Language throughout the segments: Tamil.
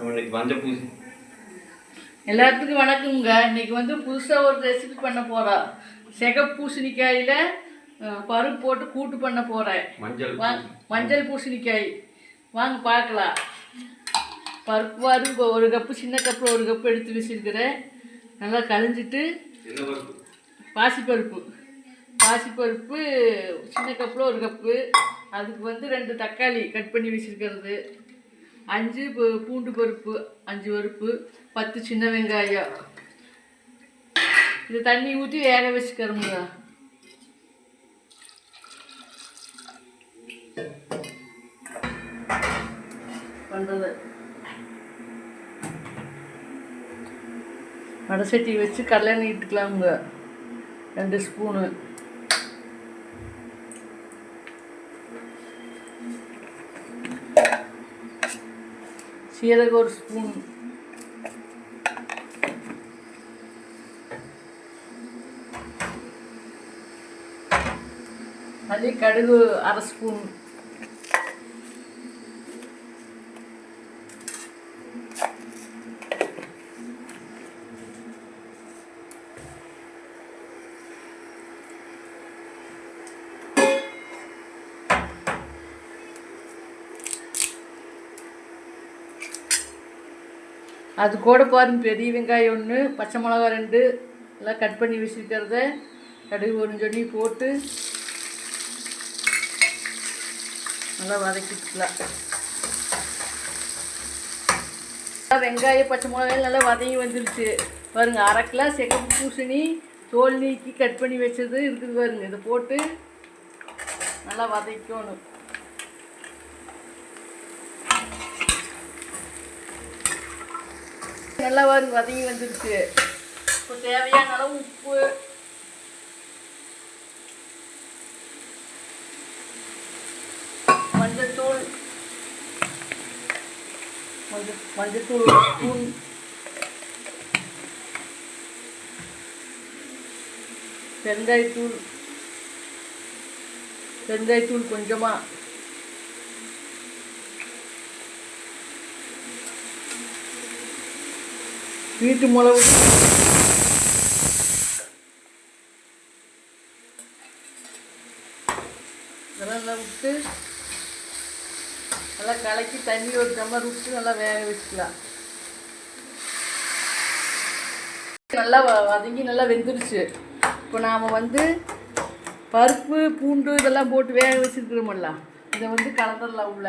நம்ம இன்னைக்கு மஞ்சள் பூசி எல்லாத்துக்கும் வணக்கம்ங்க. இன்னைக்கு வந்து புதுசாக ஒரு ரெசிபி பண்ண போகிறோம் சிகப்பு பூசணிக்காயில் பருப்பு போட்டு கூட்டு பண்ண போகிறேன் மஞ்சள் வா மஞ்சள் பூசணிக்காய். வாங்க பார்க்கலாம். பருப்பு பருப்பு ஒரு கப்பு சின்ன கப்பில் ஒரு கப்பு எடுத்து வச்சுருக்கிறேன். நல்லா கழிஞ்சிட்டு பாசிப்பருப்பு. பாசிப்பருப்பு சின்ன கப்பில் ஒரு கப்பு. அதுக்கு வந்து ரெண்டு தக்காளி கட் பண்ணி வச்சுருக்கிறது. அஞ்சு பூண்டு பருப்பு அஞ்சு பருப்பு பத்து சின்ன வெங்காயம். இது தண்ணி ஊற்றி வேக வச்சுக்கிறோமுங்க பண்ணுறது வடசட்டி வச்சு கல்யாணம் இட்டுக்கலாமுங்க ரெண்டு ஸ்பூனு. சீரகம் ஒரு ஸ்பூன் அதே கடுகு அரை ஸ்பூன் அது கூட பாருங்க பெரிய வெங்காயம் ஒன்று பச்சை மிளகா ரெண்டு எல்லாம் கட் பண்ணி வச்சுருக்கிறத கடுகு ஒன்று சொல்லி போட்டு நல்லா வதக்கிக்கலாம். நல்லா வெங்காயம் பச்சை மிளகாய் நல்லா வதங்கி வந்துருச்சு. பாருங்க அரை கிலோ சிகப்பு பூசணி தோல் நீக்கி கட் பண்ணி வச்சது இருக்குது பாருங்க இதை போட்டு நல்லா வதக்கணும். நல்லா வரும் வதங்கி வந்துருச்சு. இப்போ தேவையான அளவு உப்பு. மஞ்சத்தூள். மஞ்சள் மஞ்சத்தூள் ஒரு ஸ்பூன் பெருங்காயத்தூள். பெருங்காயத்தூள் கொஞ்சமாக வீட்டு மிளகு நல்லா விட்டு நல்லா கலக்கி தண்ணி ஒரு டம்ளர் விட்டு நல்லா வேக வச்சுக்கலாம். நல்லா வதங்கி நல்லா வெந்துருச்சு. இப்போ நாம் வந்து பருப்பு பூண்டு இதெல்லாம் போட்டு வேக வச்சுருக்கிறோமல்ல இதை வந்து கலந்துடலாம் உள்ள.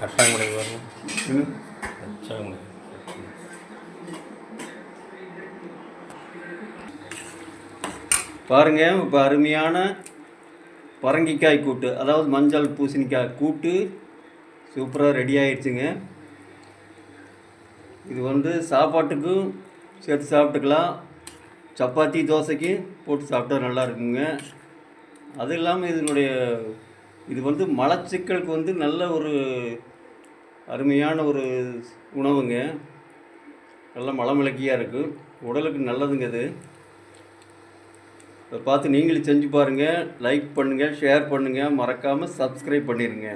கட்டாங்க முடியாது வரும் கச்சாங்க முடியாது பாருங்க இப்போ அருமையான பரங்கிக்காய் கூட்டு அதாவது மஞ்சள் பூசணிக்காய் கூட்டு சூப்பராக ரெடி ஆயிடுச்சுங்க. இது வந்து சாப்பாட்டுக்கும் சேர்த்து சாப்பிட்டுக்கலாம். சப்பாத்தி தோசைக்கு போட்டு சாப்பிட்டா நல்லா இருக்குங்க. அது இல்லாமல் இதனுடைய இது வந்து மலச்சிக்கலுக்கு வந்து நல்ல ஒரு அருமையான ஒரு உணவுங்க. நல்ல மலமிளக்கியாக இருக்குது உடலுக்கு நல்லதுங்க அது இதை பார்த்து நீங்களும் செஞ்சு பாருங்கள் லைக் பண்ணுங்கள் ஷேர் பண்ணுங்கள் மறக்காமல் சப்ஸ்கிரைப் பண்ணிடுங்க